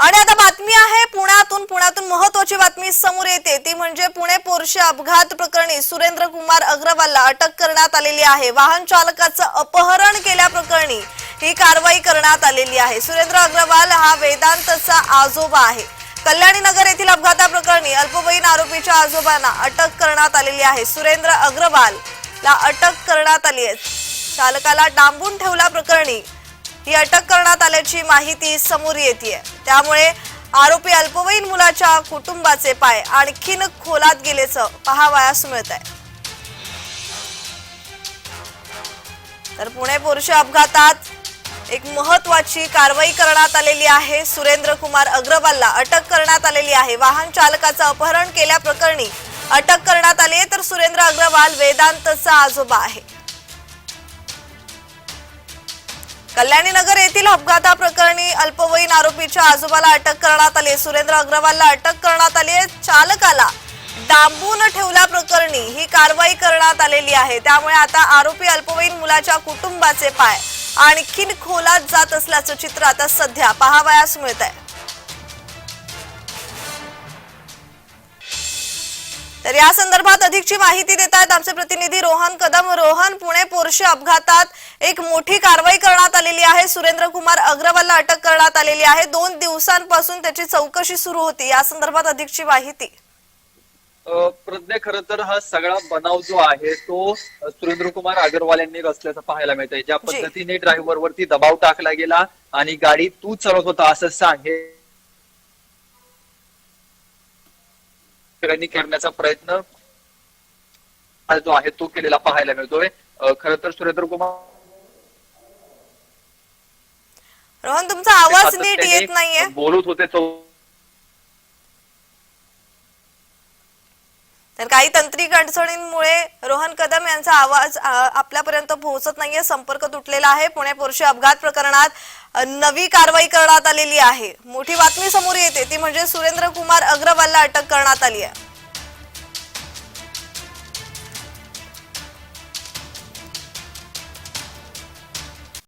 आणि आता बातमी आहे पुण्यातून. पुण्यातून महत्वाची बातमी समोर येते. ती म्हणजे पुणे पोर्शे अपघात प्रकरणी सुरेंद्र कुमार अग्रवालला अटक करण्यात आलेली आहे. वाहन चालकाचं अपहरण केल्याप्रकरणी ही कारवाई करण्यात आलेली आहे. सुरेंद्र अग्रवाल हा वेदांतचा आजोबा आहे. कल्याणी नगर येथील अपघाताप्रकरणी अल्पवयीन आरोपीच्या आजोबांना अटक करण्यात आलेली आहे. सुरेंद्र अग्रवाल ला अटक करण्यात आली आहे. चालकाला डांबून ठेवल्या प्रकरणी ही अटक करण्यात आल्याची माहिती समोर येते त्यामुळे आरोपी अल्पवयीन मुलाच्या कुटुंबाचे पाय आणखीन खोलात गेल्याचं पाहावयास मिळत आहे तर पुणे पुरुष अपघातात एक महत्वाची कारवाई करण्यात आलेली आहे. सुरेंद्र कुमार अग्रवालला अटक करण्यात आलेली आहे. वाहन चालकाचं अपहरण केल्याप्रकरणी अटक करण्यात आली आहे तर सुरेंद्र अग्रवाल वेदांतचा आजोबा आहे. कल्याणी नगर येथील अपघाताप्रकरणी अल्पवयीन आरोपीच्या आजोबाला अटक करण्यात आली सुरेंद्र अग्रवालला अटक करण्यात आली आहे. चालकाला डांबून ठेवल्याप्रकरणी ही कारवाई करण्यात आलेली आहे. त्यामुळे आता आरोपी अल्पवयीन मुलाच्या कुटुंबाचे पाय आणखीन खोलात जात असल्याचं चित्र आता सध्या पाहावयास मिळत आहे तर या संदर्भात अधिकची माहिती देत आहेत आमचे प्रतिनिधी रोहन कदम. रोहन पुणे पोर्शे अपघातात एक मोठी कारवाई करण्यात आलेली आहे. सुरेंद्र कुमार अग्रवालला अटक करण्यात आलेली आहे. दोन दिवसांपासून त्याची चौकशी सुरू होती. या संदर्भात अधिकची माहिती. प्रज्ञा खरं तर हा सगळा बनाव जो आहे तो सुरेंद्र कुमार अग्रवाल यांनी रचल्याचं पाहायला मिळतंय. ज्या जी. पद्धतीने ड्रायव्हर वरती दबाव टाकला गेला आणि गाडी तू चालवत होता असं सांगे करण्याचा प्रयत्न हा जो आहे तो केलेला पाहायला मिळतोय. खरं तर सुरेंद्र कुमार रोहन तुमचा आवाज नीट येत नाहीये. बोलत होते तर काही तांत्रिक अडचणींमुळे रोहन कदम यांचा आवाज आपल्यापर्यंत पोहोचत नाहीये. संपर्क तुटलेला आहे. पुणे पोर्शे अपघात प्रकरणात नवी कारवाई करण्यात आलेली आहे. मोठी बातमी समोर येते. ती म्हणजे सुरेंद्र कुमार अग्रवालला अटक करण्यात आली आहे.